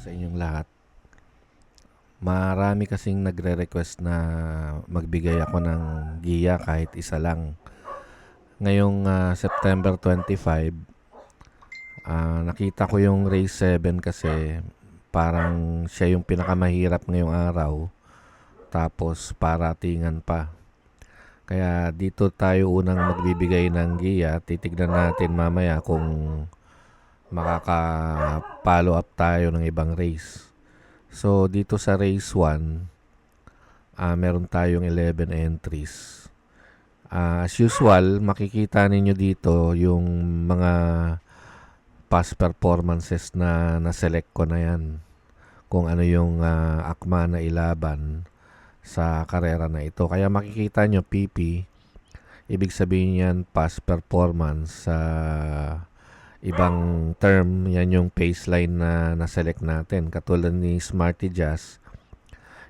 sa inyong lahat. Marami kasing nagre-request na magbigay ako ng giya kahit isa lang. Ngayong ah, September 25, ah, nakita ko yung race 7 kasi parang siya yung pinakamahirap ngayong araw. Tapos paratingan pa. Kaya dito tayo unang magbibigay ng giya. Titignan natin mamaya kung makaka-follow up tayo ng ibang race. So, dito sa race 1, ah meron tayong 11 entries. Ah, as usual, makikita ninyo dito yung mga past performances na na-select ko na yan. Kung ano yung ah, akma na ilaban sa karera na ito. Kaya makikita nyo PP, ibig sabihin yan past performance sa ibang term, yan yung baseline na na-select natin. Katulad ni Smarty Jazz,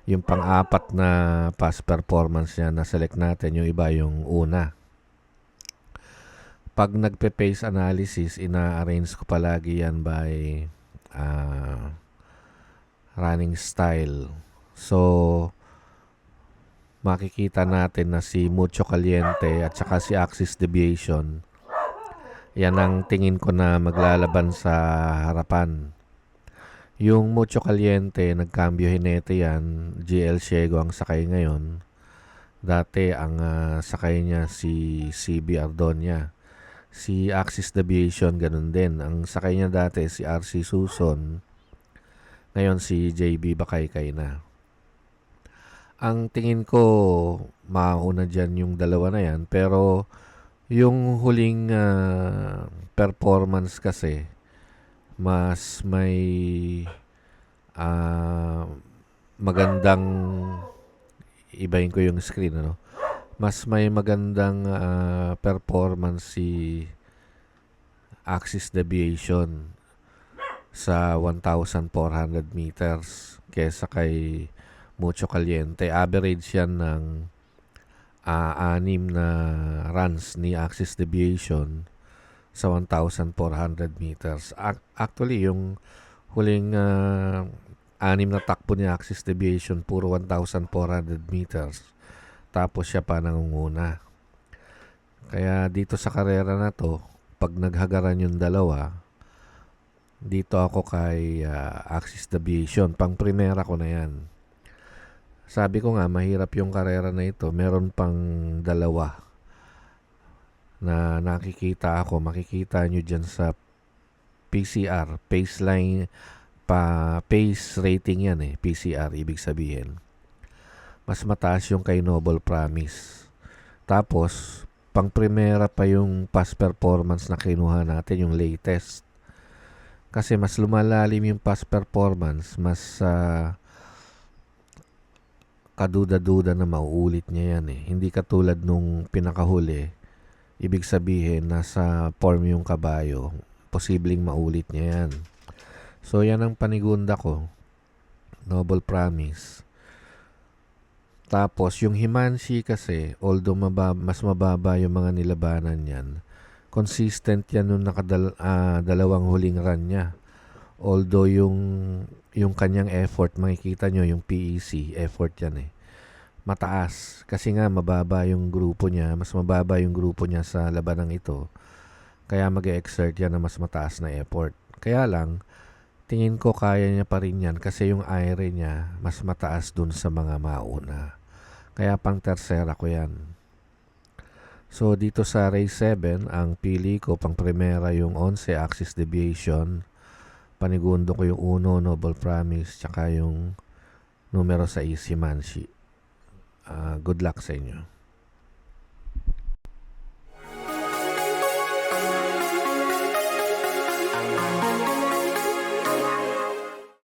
yung pang-apat na past performance niya na-select natin, yung iba yung una. Pag nagpe-pace analysis, ina-arrange ko palagi yan by ah, running style. So, makikita natin na si Mucho Caliente at saka si Axis Deviation yan ang tingin ko na maglalaban sa harapan. Yung Mucho Caliente, nagkambyo hinete yan. GL Ciego ang sakay ngayon. Dati ang ah, sakay niya si CB Ardonia. Si Axis Deviation, ganun din. Ang sakay niya dati si RC Suson. Ngayon si JB Bakaykay na. Ang tingin ko, mauna dyan yung dalawa na yan. Pero yung huling ah, performance kasi, mas may ah, magandang ibahin ko yung screen ano mas may magandang ah, performance si Axis Deviation sa 1,400 meters kesa kay Mucho Caliente. Average yan ng ah, anim na runs ni Axis Deviation sa 1,400 meters. Ac- Actually, yung huling ah, anim na takbo ni Axis Deviation, puro 1,400 meters. Tapos siya pa nangunguna. Kaya dito sa karera na to, pag naghagaran yung dalawa, dito ako kay ah, Axis Deviation. Pang primera ko na yan. Sabi ko nga, mahirap yung karera na ito. Meron pang dalawa na nakikita ako. Makikita nyo dyan sa PCR, baseline, pa, pace rating yan eh. PCR, ibig sabihin. Mas mataas yung kay Noble Promise. Tapos, pang primera pa yung past performance na kinuha natin, yung latest. Kasi mas lumalalim yung past performance, mas ah, kaduda-duda na mauulit niya yan eh. Hindi katulad nung pinakahuli, ibig sabihin nasa form yung kabayo, posibleng maulit niya yan. So yan ang panigunda ko. Noble Promise. Tapos yung Himanshi kasi, although mababa, mas mababa yung mga nilabanan niyan, consistent yan nung nakadal, ah, dalawang huling run niya. Although yung yung kanyang effort, makikita nyo yung PEC, effort yan eh. Mataas. Kasi nga mababa yung grupo niya, mas mababa yung grupo niya sa labanang ito. Kaya mag exert yan na mas mataas na effort. Kaya lang, tingin ko kaya niya pa rin yan kasi yung aire niya mas mataas dun sa mga mauna. Kaya pang tersera ko yan. So dito sa race 7, ang pili ko pang primera yung 11 axis deviation. Panigundo ko yung 1 Noble Promise tsaka yung numero 6 Himanshi. Ah, good luck sa inyo.